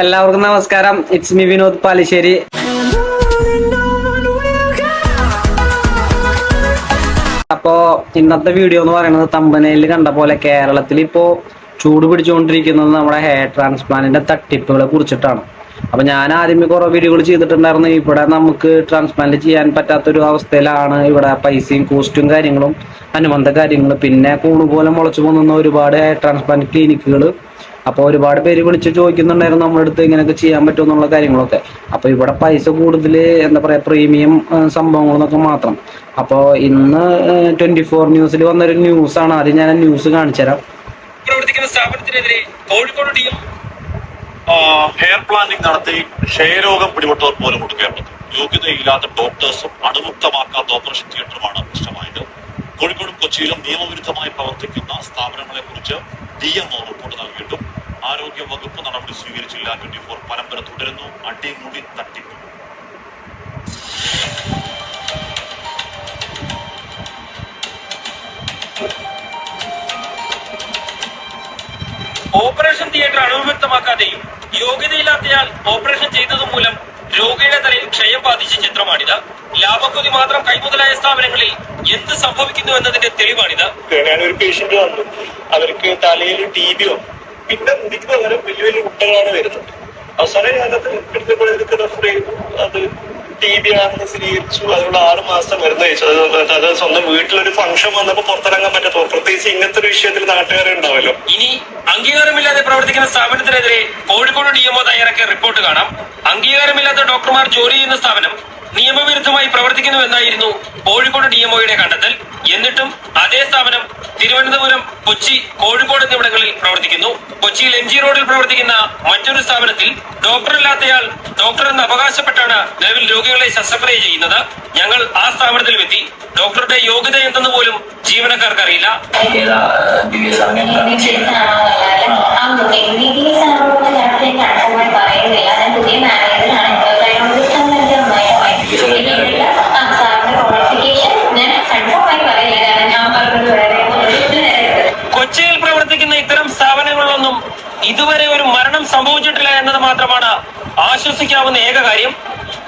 എല്ലാവർക്കും നമസ്കാരം. It's me Vinod Palissery. അപ്പോ ഇന്നത്തെ വീഡിയോ എന്ന് പറയുന്നത് തമ്പനയിൽ കണ്ട പോലെ കേരളത്തിൽ ഇപ്പോ ചൂട് പിടിച്ചുകൊണ്ടിരിക്കുന്നത് നമ്മുടെ ഹെയർ ട്രാൻസ്പ്ലാന്റിന്റെ തട്ടിപ്പുകളെ കുറിച്ചിട്ടാണ്. അപ്പൊ ഞാൻ ആദ്യമേ കുറെ വീഡിയോകൾ ചെയ്തിട്ടുണ്ടായിരുന്നു. ഇവിടെ നമുക്ക് ട്രാൻസ്പ്ലാന്റ് ചെയ്യാൻ പറ്റാത്തൊരു അവസ്ഥയിലാണ് ഇവിടെ പൈസയും കോസ്റ്റും കാര്യങ്ങളും അനുബന്ധ കാര്യങ്ങൾ പിന്നെ കൂണുപോലെ മുളച്ചു പോകുന്ന ഒരുപാട് ഹെയർ ട്രാൻസ്പ്ലാന്റ് ക്ലിനിക്കുകൾ അപ്പോൾ ഒരുപാട് പേര് വിളിച്ച് ചോദിക്കുന്നുണ്ടായിരുന്നു നമ്മുടെ അടുത്ത് ഇങ്ങനെയൊക്കെ ചെയ്യാൻ പറ്റുമോ? എന്നുള്ള കാര്യങ്ങളൊക്കെ. അപ്പോൾ ഇവിടെ പൈസ കൂടുതൽ എന്താ പറയാ പ്രീമിയം സംഭവങ്ങളെന്നൊക്കെ മാത്രം. അപ്പോൾ ഇന്ന് ട്വന്റി ഫോർ ന്യൂസിൽ വന്നൊരു ആണ് ആദ്യം ഞാൻ ന്യൂസ് കാണിച്ചു തരാം. പ്രവർത്തിക്കുന്ന സ്ഥാപനത്തിനെതിരെ Kozhikode D M hair planning നടത്തി ക്ഷയരോഗം പിടിപെട്ടവർ പോലും ഉണ്ട് കേരളത്തിൽ. യോഗ്യതയില്ലാത്ത ഡോക്ടേഴ്സും അണുമുക്തമാക്കാത്ത ഓപ്പറേഷൻ തിയേറ്ററുമാണ് പ്രശ്നമായത്. കോഴിക്കോടും കൊച്ചിയിലും നിയമവിരുദ്ധമായി പ്രവർത്തിക്കുന്ന സ്ഥാപനങ്ങളെ കുറിച്ച് ഡി എം റിപ്പോർട്ട് നൽകിയിട്ടും ആരോഗ്യ വകുപ്പ് നടപടി സ്വീകരിച്ചില്ല. ട്വന്റി ഫോർ പരമ്പര തുടരുന്നു. അടിമുടി തട്ടിപ്പ്. ഓപ്പറേഷൻ തിയേറ്റർ അണുവിമുക്തമാക്കാതെയും യോഗ്യതയില്ലാത്തയാൾ ഓപ്പറേഷൻ ചെയ്തതു മൂലം രോഗിയുടെ തലയിൽ ക്ഷയം ബാധിച്ച ചിത്രമാണിത്. ലാഭക്കൊതി മാത്രം കൈമുതലായ സ്ഥാപനങ്ങളിൽ എന്ത് സംഭവിക്കുന്നു എന്നതിന്റെ തെളിവാണിത്. ഞാനൊരു പേഷ്യന്റ് വന്നു. അവർക്ക് തലയിൽ ടി ബി വന്നു പിന്നെ മുടിക്ക് പകരം വലിയ വലിയ മുട്ടകളാണ് വരുന്നത്. അവസാന കാലത്ത് ചെയ്തു? അത് ടി ബി ആണെന്ന് സ്ഥിരീകരിച്ചു. അതിനുള്ള ആറ് മാസം മരുന്ന് കഴിച്ചു. അത് സ്വന്തം വീട്ടിലൊരു ഫംഗ്ഷൻ വന്നപ്പോൾ പുറത്തിറങ്ങാൻ പറ്റത്തോ പ്രത്യേകിച്ച് ഇങ്ങനത്തെ ഒരു വിഷയത്തിൽ നാട്ടുകാരെ ഉണ്ടാവല്ലോ. ഇനി അംഗീകാരമില്ലാതെ പ്രവർത്തിക്കുന്ന സ്ഥാപനത്തിനെതിരെ കോഴിക്കോട് ഡി എംഒ തയ്യാറാക്കിയ റിപ്പോർട്ട് കാണാം. അംഗീകാരമില്ലാത്ത ഡോക്ടർമാർ ജോലി ചെയ്യുന്ന സ്ഥാപനം നിയമവിരുദ്ധമായി പ്രവർത്തിക്കുന്നുവെന്നായിരുന്നു കോഴിക്കോട് ഡി എംഒയുടെ കണ്ടെത്തൽ. എന്നിട്ടും അതേ സ്ഥാപനം തിരുവനന്തപുരം കൊച്ചി കോഴിക്കോട് എന്നിവിടങ്ങളിൽ പ്രവർത്തിക്കുന്നു കൊച്ചിയിൽ എം ജി റോഡിൽ പ്രവർത്തിക്കുന്ന മറ്റൊരു സ്ഥാപനത്തിൽ ഡോക്ടറില്ലാത്തയാൾ ഡോക്ടർ എന്ന് അവകാശപ്പെട്ടാണ് നിലവിൽ രോഗികളെ ശസ്ത്രക്രിയ ചെയ്യുന്നത് ഞങ്ങൾ ആ സ്ഥാപനത്തിൽ എത്തി ഡോക്ടറുടെ യോഗ്യത എന്തെന്ന് പോലും ജീവനക്കാർക്ക് അറിയില്ല പറയുന്നില്ല ബി ബി സംഭവിച്ചിട്ടില്ല എന്നത് മാത്രമാണ് ആശ്വസിക്കാവുന്ന ഏക കാര്യം.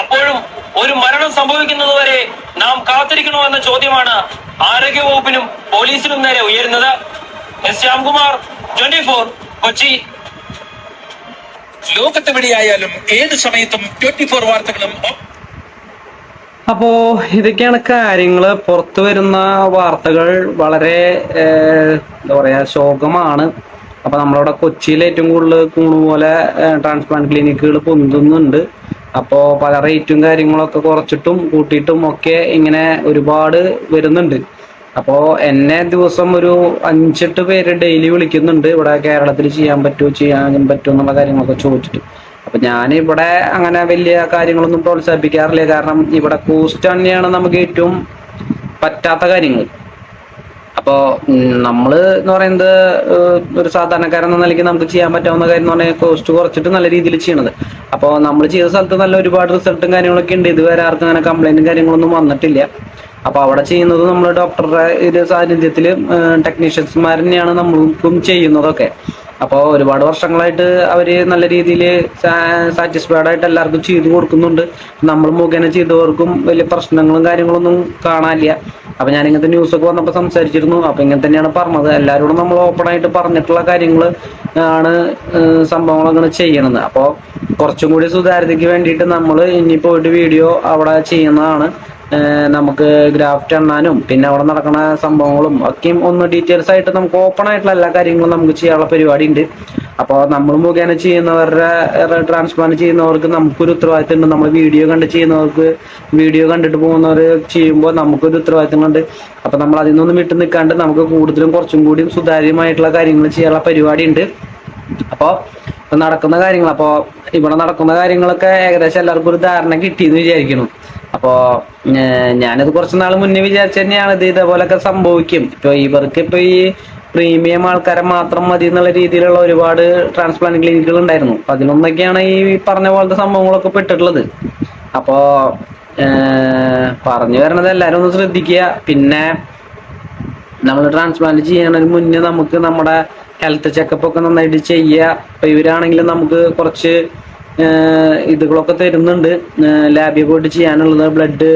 അപ്പോഴും ഒരു മരണം സംഭവിക്കുന്നത് വരെ നാം കാത്തിരിക്കണോ എന്ന ചോദ്യമാണ് ആരോഗ്യവകുപ്പിനും പോലീസിനും നേരെ ഉയരുന്നത്. S. Shyamkumar twenty four Kochi. ലോകത്തെവിടെയായാലും ഏത് സമയത്തും ട്വന്റി ഫോർ വാർത്തകളും അപ്പോ ഇതൊക്കെയാണ് കാര്യങ്ങൾ പുറത്തു വരുന്ന വാർത്തകൾ വളരെ എന്താ പറയാ ശോകമാണ്. അപ്പൊ നമ്മളവിടെ കൊച്ചിയിൽ ഏറ്റവും കൂടുതൽ കൂണുപോലെ ട്രാൻസ്പ്ലാന്റ് ക്ലിനിക്കുകൾ പൊന്തുന്നുണ്ട്. അപ്പോൾ പല റേറ്റും കാര്യങ്ങളൊക്കെ കുറച്ചിട്ടും കൂട്ടിയിട്ടും ഒക്കെ ഇങ്ങനെ ഒരുപാട് വരുന്നുണ്ട്. അപ്പോൾ എന്നെ ദിവസം ഒരു അഞ്ചെട്ട് പേര് ഡെയിലി വിളിക്കുന്നുണ്ട്. ഇവിടെ കേരളത്തിൽ ചെയ്യാൻ പറ്റുമോ ചെയ്യാൻ പറ്റുമോ എന്നുള്ള കാര്യങ്ങളൊക്കെ ചോദിച്ചിട്ട്. അപ്പൊ ഞാൻ ഇവിടെ അങ്ങനെ വലിയ കാര്യങ്ങളൊന്നും പ്രോത്സാഹിപ്പിക്കാറില്ല. കാരണം ഇവിടെ കോസ്റ്റ് തന്നെയാണ് നമുക്ക് ഏറ്റവും പറ്റാത്ത കാര്യങ്ങൾ. അപ്പോ നമ്മൾ എന്ന് പറയുന്നത് ഒരു സാധാരണക്കാരൻ എന്ന നിലയ്ക്ക് നമുക്ക് ചെയ്യാൻ പറ്റാവുന്ന കാര്യം എന്ന് പറഞ്ഞാൽ കോസ്റ്റ് കുറച്ചിട്ട് നല്ല രീതിയിൽ ചെയ്യണത്. അപ്പോൾ നമ്മൾ ചെയ്ത സ്ഥലത്ത് നല്ല ഒരുപാട് റിസൾട്ടും കാര്യങ്ങളൊക്കെ ഉണ്ട്. ഇതുവരെ ആർക്കും അങ്ങനെ കംപ്ലൈന്റും കാര്യങ്ങളൊന്നും വന്നിട്ടില്ല. അപ്പൊ അവിടെ ചെയ്യുന്നത് നമ്മൾ ഡോക്ടറുടെ ഒരു സാന്നിധ്യത്തിൽ ടെക്നീഷ്യൻസ്മാർ തന്നെയാണ് നമ്മൾക്കും ചെയ്യുന്നതൊക്കെ. അപ്പോൾ ഒരുപാട് വർഷങ്ങളായിട്ട് അവർ നല്ല രീതിയിൽ സാറ്റിസ്ഫൈഡ് ആയിട്ട് എല്ലാവർക്കും ചെയ്തു കൊടുക്കുന്നുണ്ട്. നമ്മൾ മുഖേന ചെയ്തവർക്കും വലിയ പ്രശ്നങ്ങളും കാര്യങ്ങളൊന്നും കാണാനില്ല. അപ്പൊ ഞാൻ ഇങ്ങനത്തെ ന്യൂസ് ഒക്കെ വന്നപ്പോൾ സംസാരിച്ചിരുന്നു. അപ്പൊ ഇങ്ങനെ തന്നെയാണ് പറഞ്ഞത്. എല്ലാവരോടും നമ്മൾ ഓപ്പൺ ആയിട്ട് പറഞ്ഞിട്ടുള്ള കാര്യങ്ങൾ ആണ് സംഭവങ്ങളങ്ങനെ ചെയ്യണത്. അപ്പോൾ കുറച്ചും കൂടി സുതാര്യതയ്ക്ക് വേണ്ടിയിട്ട് നമ്മൾ ഇനി പോയിട്ട് വീഡിയോ അവിടെ ചെയ്യുന്നതാണ്. നമുക്ക് ഗ്രാഫ്റ്റ് എണ്ണാനും പിന്നെ അവിടെ നടക്കുന്ന സംഭവങ്ങളും ഒക്കെയും ഒന്ന് ഡീറ്റെയിൽസ് ആയിട്ട് നമുക്ക് ഓപ്പൺ ആയിട്ടുള്ള എല്ലാ കാര്യങ്ങളും നമുക്ക് ചെയ്യാനുള്ള പരിപാടി ഉണ്ട് അപ്പോൾ നമ്മൾ മുഖേന ചെയ്യുന്നവരുടെ ട്രാൻസ്പ്ലാന്റ് ചെയ്യുന്നവർക്ക് നമുക്കൊരു ഉത്തരവാദിത്തം ഉണ്ട് നമ്മൾ വീഡിയോ കണ്ട് ചെയ്യുന്നവർക്ക് വീഡിയോ കണ്ടിട്ട് പോകുന്നവർ ചെയ്യുമ്പോൾ നമുക്കൊരു ഉത്തരവാദിത്തമുണ്ട് അപ്പൊ നമ്മൾ അതിൽ നിന്നൊന്നും വിട്ടു നിൽക്കാണ്ട് നമുക്ക് കൂടുതലും കുറച്ചും കൂടിയും സുതാര്യമായിട്ടുള്ള കാര്യങ്ങൾ ചെയ്യാനുള്ള പരിപാടി ഉണ്ട് അപ്പോൾ നടക്കുന്ന കാര്യങ്ങൾ അപ്പോൾ ഇവിടെ നടക്കുന്ന കാര്യങ്ങളൊക്കെ ഏകദേശം എല്ലാവർക്കും ഒരു ധാരണ കിട്ടിയെന്ന് വിചാരിക്കുന്നു. അപ്പോ ഞാനത് ഞാനിത് കുറച്ച് നാൾ മുന്നേ വിചാരിച്ചു തന്നെയാണ് ഇത് ഇതേപോലൊക്കെ സംഭവിക്കും. ഇപ്പൊ ഇവർക്ക് ഇപ്പൊ ഈ പ്രീമിയം ആൾക്കാരെ മാത്രം മതി എന്നുള്ള രീതിയിലുള്ള ഒരുപാട് ട്രാൻസ്പ്ലാന്റ് ക്ലിനിക്കുകൾ ഉണ്ടായിരുന്നു അപ്പൊ അതിലൊന്നൊക്കെയാണ് ഈ പറഞ്ഞ പോലത്തെ സംഭവങ്ങളൊക്കെ പെട്ടിട്ടുള്ളത്. അപ്പോ പറഞ്ഞു വരണത് എല്ലാരും ഒന്ന് ശ്രദ്ധിക്കുക. പിന്നെ നമ്മൾ ട്രാൻസ്പ്ലാന്റ് ചെയ്യണതിന് മുന്നേ നമുക്ക് നമ്മുടെ ഹെൽത്ത് ചെക്കപ്പ് ഒക്കെ നന്നായിട്ട് ചെയ്യുക. ഇപ്പൊ ഇവരാണെങ്കിലും നമുക്ക് കുറച്ച് ഇതുകളൊക്കെ തരുന്നുണ്ട്. ലാബിൽ പോയിട്ട് ചെയ്യാനുള്ളത് ബ്ലഡ്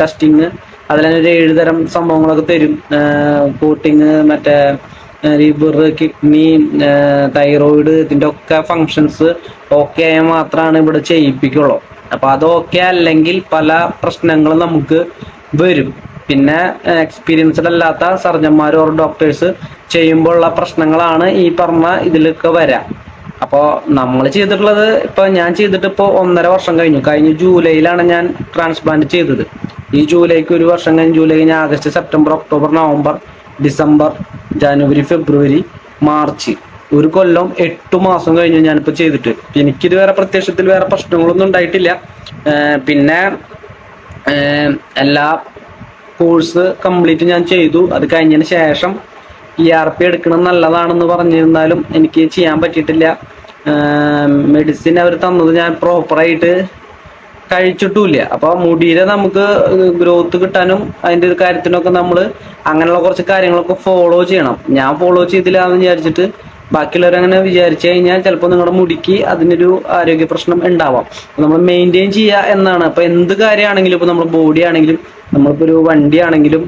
ടെസ്റ്റിങ് അതിലൊരു ഒരു ഏഴ് തരം സംഭവങ്ങളൊക്കെ തരും. കോട്ടിങ് മറ്റേ ലിവർ കിഡ്നി തൈറോയിഡ് ഇതിന്റെ ഒക്കെ ഫങ്ഷൻസ് ഓക്കെ ആയാൽ മാത്രമാണ് ഇവിടെ ചെയ്യിപ്പിക്കുള്ളൂ. അപ്പോൾ അത് ഓക്കെ അല്ലെങ്കിൽ പല പ്രശ്നങ്ങളും നമുക്ക് വരും. പിന്നെ എക്സ്പീരിയൻസ്ഡ് അല്ലാത്ത സർജന്മാർ ഓർ ഡോക്ടേഴ്സ് ചെയ്യുമ്പോഴുള്ള പ്രശ്നങ്ങളാണ് ഈ പറഞ്ഞ ഇതിലൊക്കെ വരാം. അപ്പോൾ നമ്മൾ ചെയ്തിട്ടുള്ളത് ഇപ്പോൾ ഞാൻ ചെയ്തിട്ട് ഇപ്പോൾ ഒന്നര വർഷം കഴിഞ്ഞു. കഴിഞ്ഞ ജൂലൈയിലാണ് ഞാൻ ട്രാൻസ്പ്ലാന്റ് ചെയ്തത്. ഈ ജൂലൈക്ക് ഒരു വർഷം കഴിഞ്ഞ് ജൂലൈ കഴിഞ്ഞ് August September October November December ജനുവരി ഫെബ്രുവരി മാർച്ച്. ഒരു കൊല്ലം എട്ട് മാസം കഴിഞ്ഞു ഞാനിപ്പോൾ ചെയ്തിട്ട്. എനിക്കിത് വേറെ പ്രത്യക്ഷത്തിൽ വേറെ പ്രശ്നങ്ങളൊന്നും ഉണ്ടായിട്ടില്ല. പിന്നെ എല്ലാ കോഴ്സ് കംപ്ലീറ്റ് ഞാൻ ചെയ്തു. അത് കഴിഞ്ഞതിന് ശേഷം ഇ ആർ പി എടുക്കണം നല്ലതാണെന്ന് പറഞ്ഞിരുന്നാലും എനിക്ക് ചെയ്യാൻ പറ്റിയിട്ടില്ല. മെഡിസിൻ അവർ തന്നത് ഞാൻ പ്രോപ്പറായിട്ട് കഴിച്ചിട്ടുമില്ല. അപ്പൊ മുടിയിലെ നമുക്ക് ഗ്രോത്ത് കിട്ടാനും അതിന്റെ ഒരു കാര്യത്തിനൊക്കെ നമ്മൾ അങ്ങനെയുള്ള കുറച്ച് കാര്യങ്ങളൊക്കെ ഫോളോ ചെയ്യണം. ഞാൻ ഫോളോ ചെയ്തില്ല എന്ന് വിചാരിച്ചിട്ട് ബാക്കിയുള്ളവർ അങ്ങനെ വിചാരിച്ചു കഴിഞ്ഞാൽ ചിലപ്പോൾ നിങ്ങളുടെ മുടിക്ക് അതിനൊരു ആരോഗ്യ പ്രശ്നം ഉണ്ടാവാം. നമ്മൾ മെയിന്റെയിൻ ചെയ്യുക എന്നാണ്. അപ്പൊ എന്ത് കാര്യമാണെങ്കിലും ഇപ്പൊ നമ്മുടെ ബോഡി ആണെങ്കിലും നമ്മളിപ്പോ ഒരു വണ്ടി ആണെങ്കിലും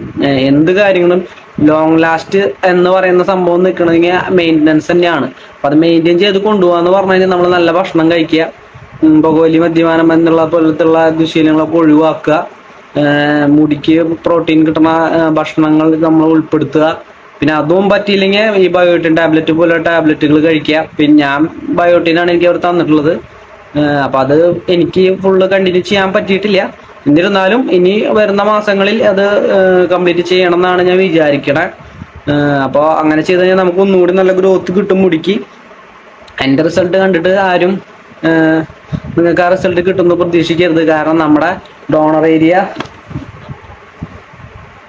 എന്ത് കാര്യങ്ങളും ലോങ് ലാസ്റ്റ് എന്ന് പറയുന്ന സംഭവം നിൽക്കണമെങ്കിൽ മെയിന്റനൻസ് തന്നെയാണ്. അപ്പൊ അത് മെയിന്റെയിൻ ചെയ്ത് കൊണ്ടുപോകാന്ന് പറഞ്ഞു കഴിഞ്ഞാൽ നമ്മൾ നല്ല ഭക്ഷണം കഴിക്കുക. പുകവലി മദ്യപാനം എന്നുള്ള പോലത്തുള്ള ദുശീലങ്ങളൊക്കെ ഒഴിവാക്കുക. മുടിക്ക് പ്രോട്ടീൻ കിട്ടുന്ന ഭക്ഷണങ്ങൾ നമ്മൾ ഉൾപ്പെടുത്തുക. പിന്നെ അതും പറ്റിയില്ലെങ്കിൽ ഈ ബയോട്ടിൻ ടാബ്ലറ്റ് പോലെ ടാബ്ലറ്റുകൾ കഴിക്കുക. പിന്നെ ഞാൻ ബയോട്ടിനാണ് എനിക്ക് അവർ തന്നിട്ടുള്ളത്. അപ്പം അത് എനിക്ക് ഫുള്ള് കണ്ടിന്യൂ ചെയ്യാൻ പറ്റിയിട്ടില്ല. എന്നിരുന്നാലും ഇനി വരുന്ന മാസങ്ങളിൽ അത് കംപ്ലീറ്റ് ചെയ്യണം എന്നാണ് ഞാൻ വിചാരിക്കണേ. അപ്പോൾ അങ്ങനെ ചെയ്ത് കഴിഞ്ഞാൽ നമുക്ക് ഒന്നുകൂടി നല്ല ഗ്രോത്ത് കിട്ടും മുടിക്ക്. എന്റെ റിസൾട്ട് കണ്ടിട്ട് ആരും നിങ്ങൾക്ക് ആ റിസൾട്ട് കിട്ടുമെന്ന് പ്രതീക്ഷിക്കരുത്. കാരണം നമ്മുടെ ഡോണർ ഏരിയ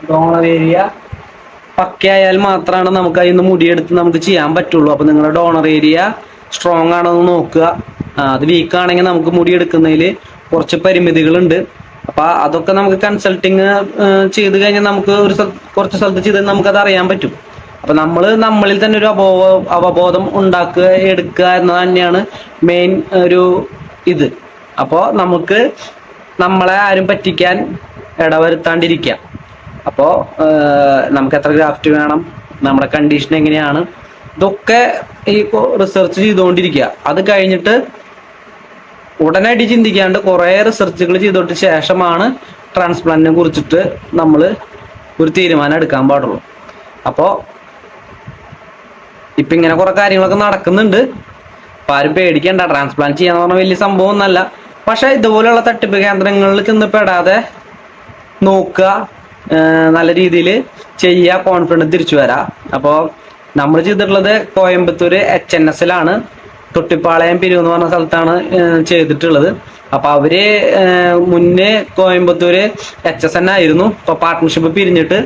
ഡോണർ ഏരിയ പക്കയായാൽ മാത്രമാണ് നമുക്ക് അതിൽ നിന്ന് മുടിയെടുത്ത് നമുക്ക് ചെയ്യാൻ പറ്റുള്ളൂ. അപ്പോൾ നിങ്ങളുടെ ഡോണർ ഏരിയ സ്ട്രോങ് ആണോ എന്ന് നോക്കുക അത് വീക്ക് ആണെങ്കിൽ നമുക്ക് മുടി എടുക്കുന്നതിൽ കുറച്ച് പരിമിതികളുണ്ട്. അപ്പോൾ അതൊക്കെ നമുക്ക് കൺസൾട്ടിങ് ചെയ്ത് കഴിഞ്ഞാൽ നമുക്ക് ഒരു കുറച്ച് സ്ഥലത്ത് ചെയ്ത് നമുക്കത് അറിയാൻ പറ്റും. അപ്പൊ നമ്മൾ നമ്മളിൽ തന്നെ ഒരു അബോ അവബോധം ഉണ്ടാക്കുക എടുക്കുക എന്നത് തന്നെയാണ് മെയിൻ ഒരു ഇത്. അപ്പോൾ നമുക്ക് നമ്മളെ ആരും പറ്റിക്കാൻ ഇടവരുത്താണ്ടിരിക്കാം. അപ്പോൾ നമുക്ക് എത്ര ഗ്രാഫ്റ്റ് വേണം നമ്മുടെ കണ്ടീഷൻ എങ്ങനെയാണ് ഇതൊക്കെ ഈ റിസർച്ച് ചെയ്തുകൊണ്ടിരിക്കുക അത് കഴിഞ്ഞിട്ട് ഉടനടി ചിന്തിക്കാണ്ട് കുറേ റിസർച്ചുകൾ ചെയ്തോട്ട് ശേഷമാണ് ട്രാൻസ്പ്ലാന്റിനെ കുറിച്ചിട്ട് നമ്മൾ ഒരു തീരുമാനം എടുക്കാൻ പാടുള്ളൂ. അപ്പോൾ ഇപ്പൊ ഇങ്ങനെ കുറെ കാര്യങ്ങളൊക്കെ നടക്കുന്നുണ്ട്. അപ്പൊ ആരും പേടിക്കണ്ട ട്രാൻസ്പ്ലാന്റ് ചെയ്യാന്ന് പറഞ്ഞ വലിയ സംഭവം ഒന്നല്ല. പക്ഷെ ഇതുപോലെയുള്ള തട്ടിപ്പ് കേന്ദ്രങ്ങളിൽ ചെന്ന് പെടാതെ നോക്കുക നല്ല രീതിയിൽ ചെയ്യുക കോൺഫിഡൻസ് തിരിച്ചു വരാം. അപ്പോൾ നമ്മൾ ചെയ്തിട്ടുള്ളത് കോയമ്പത്തൂര് എച്ച് എൻ എസിലാണ് തൊട്ടിപ്പാളയം പിരിവ് എന്ന് പറഞ്ഞ സ്ഥലത്താണ് ചെയ്തിട്ടുള്ളത്. അപ്പൊ അവർ മുന്നേ കോയമ്പത്തൂര് എച്ച് എസ് എൻ ആയിരുന്നു. ഇപ്പൊ പാർട്ട്ണർഷിപ്പ് പിരിഞ്ഞിട്ട്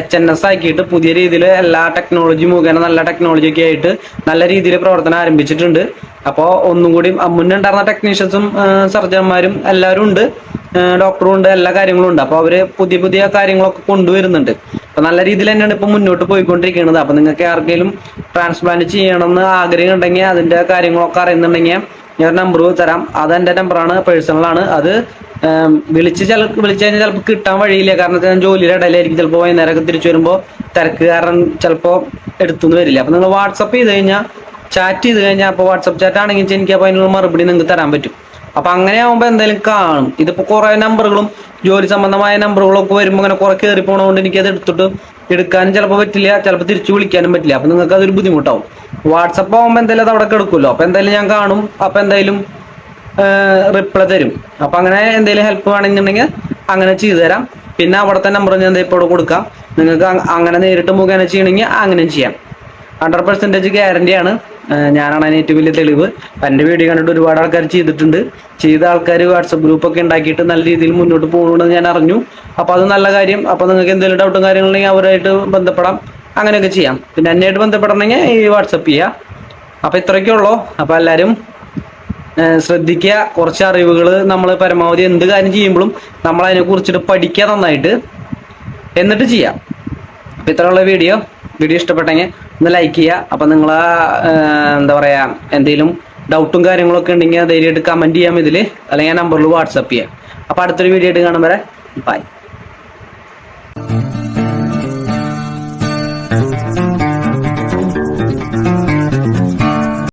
എച്ച് എൻ എസ് ആക്കിയിട്ട് പുതിയ രീതിയിൽ എല്ലാ ടെക്നോളജി മുഖേന നല്ല ടെക്നോളജി ഒക്കെ ആയിട്ട് നല്ല രീതിയിൽ പ്രവർത്തനം ആരംഭിച്ചിട്ടുണ്ട്. അപ്പോൾ ഒന്നും കൂടി മുന്നേ ഉണ്ടായിരുന്ന ടെക്നീഷ്യൻസും സർജന്മാരും എല്ലാവരും ഉണ്ട്. ഡോക്ടറും ഉണ്ട് എല്ലാ കാര്യങ്ങളും ഉണ്ട്. അപ്പോൾ അവർ പുതിയ പുതിയ കാര്യങ്ങളൊക്കെ കൊണ്ടുവരുന്നുണ്ട്. അപ്പൊ നല്ല രീതിയിൽ തന്നെയാണ് ഇപ്പൊ മുന്നോട്ട് പോയിക്കൊണ്ടിരിക്കുന്നത് അപ്പൊ നിങ്ങൾക്ക് ആർക്കെങ്കിലും ട്രാൻസ്പ്ലാന്റ് ചെയ്യണമെന്ന് ആഗ്രഹം ഉണ്ടെങ്കിൽ അതിന്റെ കാര്യങ്ങളൊക്കെ അറിയുന്നുണ്ടെങ്കിൽ ഞാൻ നമ്പർ തരാം. അത് ആണ് പേഴ്സണൽ ആണ്. അത് വിളിച്ച് ചില വിളിച്ചു കഴിഞ്ഞാൽ ചിലപ്പോൾ കിട്ടാൻ വഴിയില്ല. കാരണം ഞാൻ ജോലിയുടെ ഇടയിലായിരിക്കും. ചിലപ്പോൾ വൈകുന്നേരമൊക്കെ തിരിച്ചു വരുമ്പോൾ തിരക്ക് കാരണം ചിലപ്പോൾ എടുത്തുനിന്ന് വരില്ല. അപ്പൊ നിങ്ങൾ വാട്സപ്പ് ചെയ്ത് കഴിഞ്ഞാൽ ചാറ്റ് ചെയ്ത് കഴിഞ്ഞാൽ അപ്പോൾ വാട്സപ്പ് ചാറ്റ് ആണെങ്കിൽ എനിക്ക് അപ്പോൾ അതിനുള്ള മറുപടി നിങ്ങൾക്ക് തരാൻ പറ്റും. അപ്പൊ അങ്ങനെ ആവുമ്പോൾ എന്തായാലും കാണും. ഇതിപ്പോ കുറെ നമ്പറുകളും ജോലി സംബന്ധമായ നമ്പറുകളും ഒക്കെ വരുമ്പോൾ അങ്ങനെ കുറെ കയറി പോണതുകൊണ്ട് അത് എടുത്തിട്ട് എടുക്കാനും ചിലപ്പോൾ പറ്റില്ല ചിലപ്പോൾ തിരിച്ചു വിളിക്കാനും പറ്റില്ല. അപ്പൊ നിങ്ങൾക്ക് അതൊരു ബുദ്ധിമുട്ടാവും. വാട്സപ്പ് ആവുമ്പോൾ എന്തായാലും അത് അവിടെ കിടക്കുമല്ലോ. അപ്പൊ എന്തായാലും ഞാൻ കാണും. അപ്പൊ എന്തായാലും റിപ്ലൈ തരും. അപ്പൊ അങ്ങനെ എന്തെങ്കിലും ഹെൽപ്പ് വേണമെന്നുണ്ടെങ്കിൽ അങ്ങനെ ചെയ്തു തരാം. പിന്നെ അവിടുത്തെ നമ്പർ ഞാൻ ഇപ്പോൾ കൊടുക്കാം. നിങ്ങൾക്ക് അങ്ങനെ നേരിട്ട് മുഖേന ചെയ്യണമെങ്കിൽ അങ്ങനെ ചെയ്യാം. ഹൺഡ്രഡ് പെർസെന്റേജ് ഗ്യാരണ്ടിയാണ് ഞാനാണ് അതിന് ഏറ്റവും വലിയ തെളിവ്. എന്റെ വീഡിയോ കണ്ടിട്ട് ഒരുപാട് ആൾക്കാർ ചെയ്തിട്ടുണ്ട്. ചെയ്ത ആൾക്കാർ വാട്സപ്പ് ഗ്രൂപ്പൊക്കെ ഉണ്ടാക്കിയിട്ട് നല്ല രീതിയിൽ മുന്നോട്ട് പോകണമെന്ന് ഞാൻ അറിഞ്ഞു. അപ്പോൾ അത് നല്ല കാര്യം. അപ്പോൾ നിങ്ങൾക്ക് എന്തെങ്കിലും ഡൗട്ടും കാര്യങ്ങളുണ്ടെങ്കിൽ അവരായിട്ട് ബന്ധപ്പെടാം. അങ്ങനെയൊക്കെ ചെയ്യാം. പിന്നെ എന്നെയായിട്ട് ബന്ധപ്പെടണമെങ്കിൽ ഈ വാട്സപ്പ് ചെയ്യാം. അപ്പോൾ ഇത്രയൊക്കെ ഉള്ളൂ. അപ്പോൾ എല്ലാവരും ശ്രദ്ധിക്കുക. കുറച്ച് അറിവുകൾ നമ്മൾ പരമാവധി എന്ത് കാര്യം ചെയ്യുമ്പോഴും നമ്മൾ അതിനെ കുറിച്ചിട്ട് പഠിക്കുക നന്നായിട്ട്. എന്നിട്ട് ചെയ്യാം. അപ്പോൾ ഇത്രയുള്ള വീഡിയോ. വീഡിയോ ഇഷ്ടപ്പെട്ടെങ്കിൽ ഒന്ന് ലൈക്ക് ചെയ്യുക. അപ്പം നിങ്ങൾ എന്താ പറയുക എന്തെങ്കിലും ഡൗട്ടും കാര്യങ്ങളൊക്കെ ഉണ്ടെങ്കിൽ ധൈര്യമായിട്ട് കമന്റ് ചെയ്യാം ഇതിൽ അല്ലെങ്കിൽ നമ്പറിൽ വാട്സപ്പ് ചെയ്യാം. അപ്പോൾ അടുത്തൊരു വീഡിയോ ആയിട്ട് കാണുമ്പോൾ ബൈ